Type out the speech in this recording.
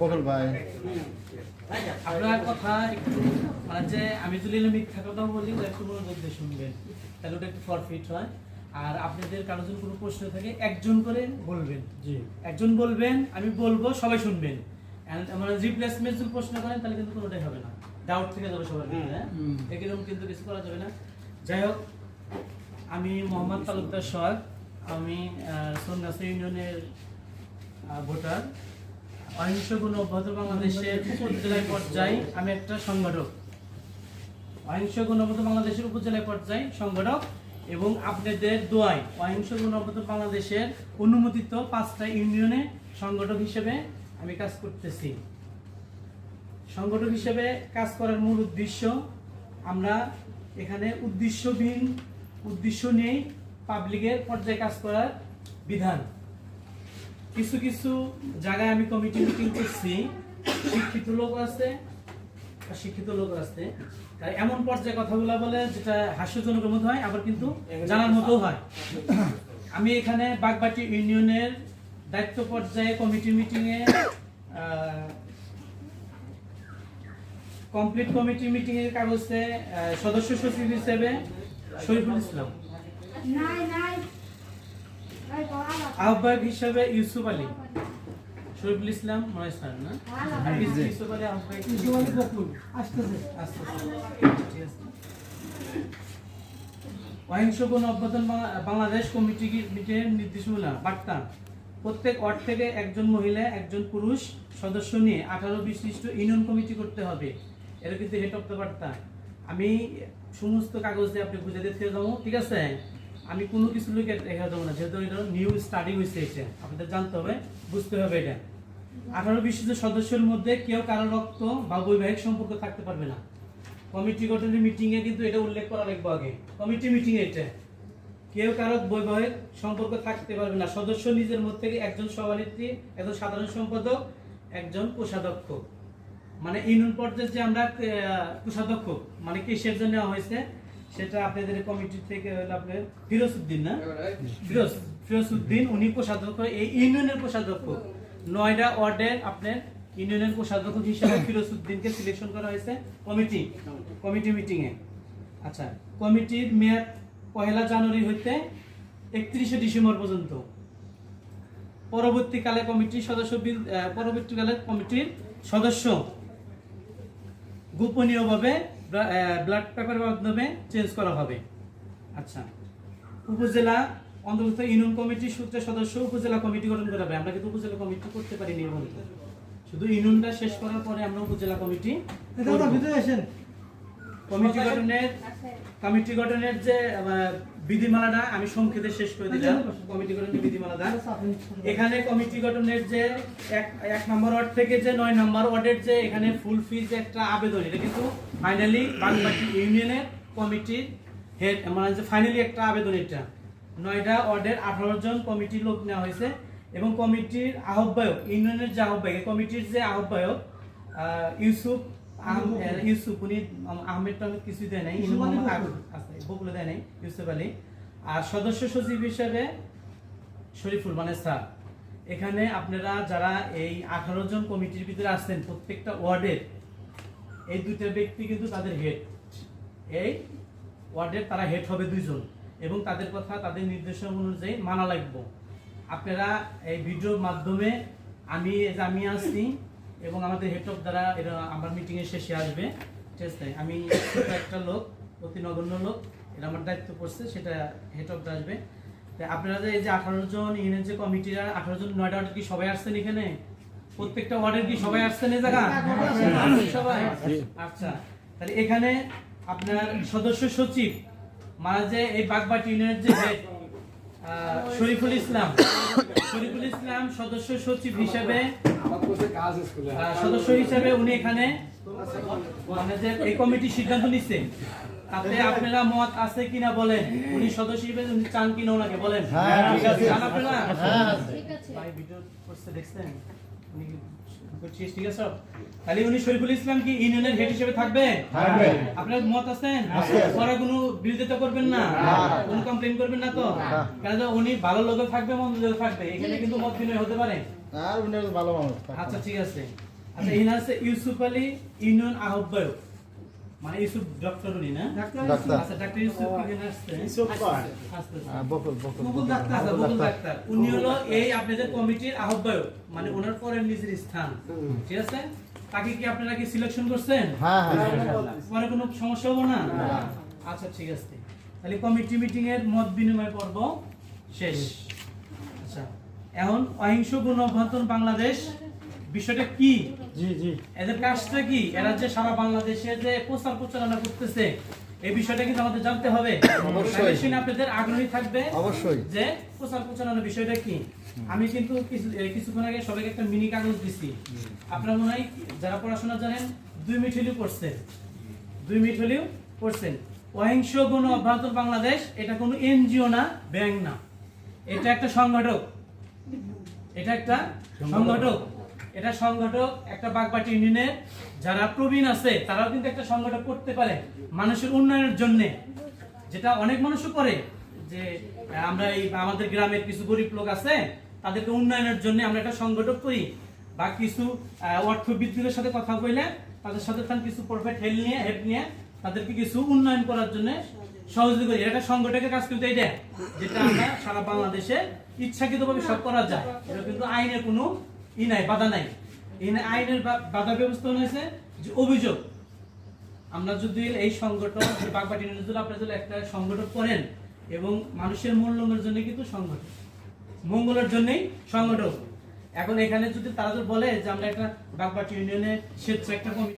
বকুল ভাই। আপনার কথা একটু মানে যে আমি যদি মিথ্যা কথা বলি একটু মনোযোগ দিয়ে শুনবেন। তাহলে ওটা একটু ফরফিট হয়। আর আপনাদের কারও যদি কোনো প্রশ্ন থাকে একজন করে বলবেন। জি। একজন বলবেন আমি বলব সবাই শুনবেন। মানে রিপ্লেসমেন্ট যদি প্রশ্ন করেন তাহলে কিন্তু কোনোটাই হবে না। ডাউট থেকে যাবে সবার ভিতরে হ্যাঁ? এরকম কিন্তু কিছু করা যাবে না। যাই হোক আমি মোহাম্মদ তালুকদার সোহাগ। আমি সোনগাছা ইউনিয়নের ভোটার। অহিংস গুণ অব্যাহত বাংলাদেশের উপজেলায় পর্যায়ে, আমি একটা সংগঠক। অহিংস গুণ অব্যাহত বাংলাদেশের উপজেলায় পর্যায়ে, সংগঠক। এবং আপনাদের দোয়ায় অহিংস গুণ অব্যাহত বাংলাদেশের অনুমোদিত পাঁচটা ইউনিয়নে সংগঠক হিসেবে আমি কাজ করতেছি। সংগঠক হিসেবে কাজ করার মূল উদ্দেশ্য, আমরা এখানে উদ্দেশ্যবিহীন উদ্দেশ্য নিয়েই পাবলিকের পর্যায়ে কাজ করার বিধান। কিছু কিছু জায়গায় আমি কমিটি মিটিং করছি। শিক্ষিত লোক আছে শিক্ষিত লোক আছে। তাই এমন পর্যায়ে কথাগুলো বলে যেটা হাস্যজনকের মতো হয়, আবার কিন্তু জানার মতো হয়। আমি এখানে বাগবাটি ইউনিয়নের দায়িত্ব পর্যায়ে কমিটি মিটিংয়ে কমপ্লিট কমিটি মিটিং এর কাগজে সদস্য সচিব হিসেবে শরীফুল ইসলাম। আহ্বায়ক হিসেবে ইউসুফ আলী। শরীফুল ইসলাম না? ইউসুফ আলী আহ্বায়ক বকুল আসতেছে। অহিংস অভ্যর্থন বাংলাদেশ কমিটি মিটিংয়ের নির্দেশমূলক বার্তা? প্রত্যেক ওয়ার্ড থেকে একজন মহিলা একজন পুরুষ সদস্য নিয়ে আঠারো বিশিষ্ট ইউনিয়ন কমিটি করতে হবে। এটা কিন্তু হেড অফ দ্য বার্তা। আমি সমস্ত কাগজ দিয়ে আপনি বুঝে দিতে যাব, ঠিক আছে? আমি কোনো কিছু লোকে দেখা দেবো না, যেহেতু এটা নিউ স্টাডি হয়েছে এটা। আপনাদের জানতে হবে, বুঝতে হবে এটা। আঠারো বিশিষ্ট সদস্যের মধ্যে কেউ কারও রক্ত বা বৈবাহিক সম্পর্ক থাকতে পারবে না। কমিটি গঠনের মিটিং এ কিন্তু এটা উল্লেখ করা লাগবে আগে। কমিটি মিটিং এটা। কেউ কারও বৈবাহিক সম্পর্ক থাকতে পারবে না। সদস্য নিজের মধ্যে একজন সভানেত্রী, একজন সাধারণ সম্পাদক, একজন কোষাধ্যক্ষ। মানে ইউনিয়ন পর্যায়ে যে আমরা কোষাধ্যক্ষ মানে কিসের জন্য নেওয়া হয়েছে, সেটা আপনাদের কমিটি থেকে হলো আপনার ফিরোজ উদ্দিন না? ফিরোজ ফিরোজ উদ্দিন উনি কোষাধ্যক্ষ, এই ইউনিয়নের কোষাধ্যক্ষ। নয়ডা ওয়ার্ডের আপনার ইউনিয়নের কোষাধ্যক্ষ হিসেবে ফিরোজ উদ্দিনকে সিলেকশন করা হয়েছে কমিটি কমিটি মিটিং এ আচ্ছা কমিটির মেয়াদ পহেলা জানুয়ারি হইতে একত্রিশে ডিসেম্বর পর্যন্ত। পরবর্তীকালে কমিটির সদস্য পরবর্তীকালে কমিটির সদস্য গোপনীয়ভাবে ব্লাড পেপারের মাধ্যমে চেঞ্জ করা হবে। আচ্ছা। উপজেলা অন্তর্ভুক্ত ইউনিয়ন কমিটির সূত্রে সদস্য উপজেলা কমিটি গঠন করা হবে। আমরা কিন্তু উপজেলা কমিটি করতে পারি নির্বাচিত শুধু ইউনিয়নটা শেষ করার পরে আমরা উপজেলা কমিটি। কমিটি গঠনের কমিটি গঠনের যে আহ, বিধিমালাটা আমি সংক্ষেপে শেষ করে দিলাম। কমিটি গঠনের বিধিমালাটা। এখানে কমিটি গঠনের যে এক এক নম্বর ওয়ার্ড থেকে যে নয় নম্বর ওয়ার্ডের যে এখানে ফুল ফিজ একটা আবেদন এটা কিন্তু ফাইনালি বাগবাটি ইউনিয়নের কমিটির হেড মানে যে ফাইনালি একটা আবেদন এটা। নয়টা ওয়ার্ডের আঠারো জন কমিটির লোক নেওয়া হয়েছে এবং কমিটির আহ্বায়ক ইউনিয়নের যে আহ্বায়ক কমিটির যে আহ্বায়ক আহ, ইউসুফ ইউসুফ উনি আহমেদ টাহমেদ কিছুই দেয় নাই। বকুল। দেয় নাই ইউসুফ আলী। আর সদস্য সচিব হিসেবে শরীফুল মানে স্যার। এখানে আপনারা যারা এই আঠারো জন কমিটির ভিতরে আছেন প্রত্যেকটা ওয়ার্ডের এই দুইটা ব্যক্তি কিন্তু তাদের হেড। এই ওয়ার্ডের তারা হেড হবে দুইজন এবং তাদের কথা তাদের নির্দেশনা অনুযায়ী মানা লাগবে। আপনারা এই ভিডিওর মাধ্যমে আমি আমি আসছি এবং আমাদের হেড অফ দ্বারা এটা আমার মিটিংয়ের শেষে আসবে। ঠিক আছে? আমি একটা লোক অতি নগণ্য লোক এটা আমার দায়িত্ব পড়ছে সেটা হেড অফ আসবে। আপনারা যে এই যে আঠারো জন ইউনিয়ন যে আঠারো জন নয়টা ওয়ার্ডের কি সবাই আসছেন এখানে? প্রত্যেকটা ওয়ার্ডের কি সবাই আসছেন এই জায়গা সবাই? আচ্ছা তাহলে এখানে আপনার সদস্য সচিব মানে যে এই বাগবাটি ইউনিয়নের যে আহ, শরীফুল ইসলাম শরীফুল ইসলাম সদস্য সচিব হিসেবে সদস্য হিসেবে উনি এখানে এই কমিটি সিদ্ধান্ত নিচ্ছে তাতে আপনারা মত আছে কিনা বলেন। উনি সদস্য হিসেবে উনি চান কিনা ওনাকে বলেন। হ্যাঁ, আপনারা? হ্যাঁ, ঠিক আছে। ভাই ভিডিও করছে দেখছেন? উনি পঁচিশ ঠিক আছে। তাহলে উনি শরীফুল ইসলাম কি ইউনিয়নের হেড হিসেবে থাকবে? থাকবে। আপনার মত আছেন? পরে কোনো বিরোধিতা করবেন না? কোনো কমপ্লেন করবেন না তো? কারণ উনি ভালো লোকে থাকবে মন্দ লোকে থাকবে। এখানে কিন্তু মত বিনয় হতে পারে। আর উনি ভালো মানুষ আচ্ছা ঠিক আছে। আচ্ছা ইনার আছে ইউসুফ আলী ইউনিয়ন আহ্বায়ক। মানে ইউসুফ ডক্টর উনি না? ডাক্তার ডাক্তার। আচ্ছা ডাক্তার ইউসুফ কি আসছে? ইউসুফ কর। আসতে হ্যাঁ, বকুল বকুল বকুল ডাক্তার। বকুল ডাক্তার। উনি হলো এই আপনাদের কমিটির আহ্বায়ক মানে ওনার পরের নিজের স্থান। ঠিক আছে? তাকে কি আপনারা কি সিলেকশন করছেন? হ্যাঁ হ্যাঁ পরে কোনো সমস্যা হব না? আচ্ছা ঠিক আছে। তাহলে কমিটি মিটিং এর মত বিনিময় পর্ব শেষ। আচ্ছা। এখন অহিংস গুণ অভ্যন্তর বাংলাদেশ বিষয়টা কি? জি জি। এদের কাজটা কি? এরা যে সারা বাংলাদেশে যে প্রচার প্রচারণা করতেছে এই বিষয়টা কিন্তু আমাদের জানতে হবে। অবশ্যই। আপনাদের আগ্রহী থাকবে অবশ্যই। যে প্রচার প্রচারণার বিষয়টা কি? আমি কিন্তু কিছু কিছুক্ষণ আগে সবাইকে একটা মিনি কাগজ দিছি। আপনারা মনে হয় যারা পড়াশোনা জানেন দুই মিনিট হলেও পড়ছেন। দুই মিনিট হলেও পড়ছেন। অহিংস গণ অভ্যন্তর বাংলাদেশ এটা কোনো এনজিও না ব্যাংক না। এটা একটা সংগঠক। এটা একটা সংগঠক। এটা সংগঠক একটা বাগবাটি ইউনিয়নের যারা প্রবীণ আছে তারাও কিন্তু একটা সংগঠক করতে পারে মানুষের উন্নয়নের জন্য। যেটা অনেক মানুষও করে যে আমরা এই আমাদের গ্রামের কিছু গরিব লোক আছে তাদেরকে উন্নয়নের জন্য আমরা একটা সংগঠক করি। বা কিছু আহ, অর্থ বিদ্যুতের সাথে কথা কইলে তাদের সাথে তার কিছু প্রফিট হেল্প নিয়ে হেল্প নিয়ে তাদেরকে কিছু উন্নয়ন করার জন্য সহযোগিতা করি। এটা সংগঠকের কাজ কিন্তু এটা যেটা আমরা সারা বাংলাদেশে ইচ্ছাকৃতভাবে সব করা যায়। এটা কিন্তু আইনের কোনো ই নাই, বাধা নাই। এই আইনের বাধা ব্যবস্থা হয়েছে যে অভিযোগ। আমরা যদি এই সংগঠন বাগবাটি নিউজুল আপনারা যদি একটা সংগঠন করেন এবং মানুষের মূল্যের জন্য কিন্তু সংগঠন মঙ্গলের জন্যই সংগঠন এখন এখানে যদি তারা যদি বলে যে আমরা একটা বাগবাটি ইউনিয়নে স্বেচ্ছা একটা কমিটি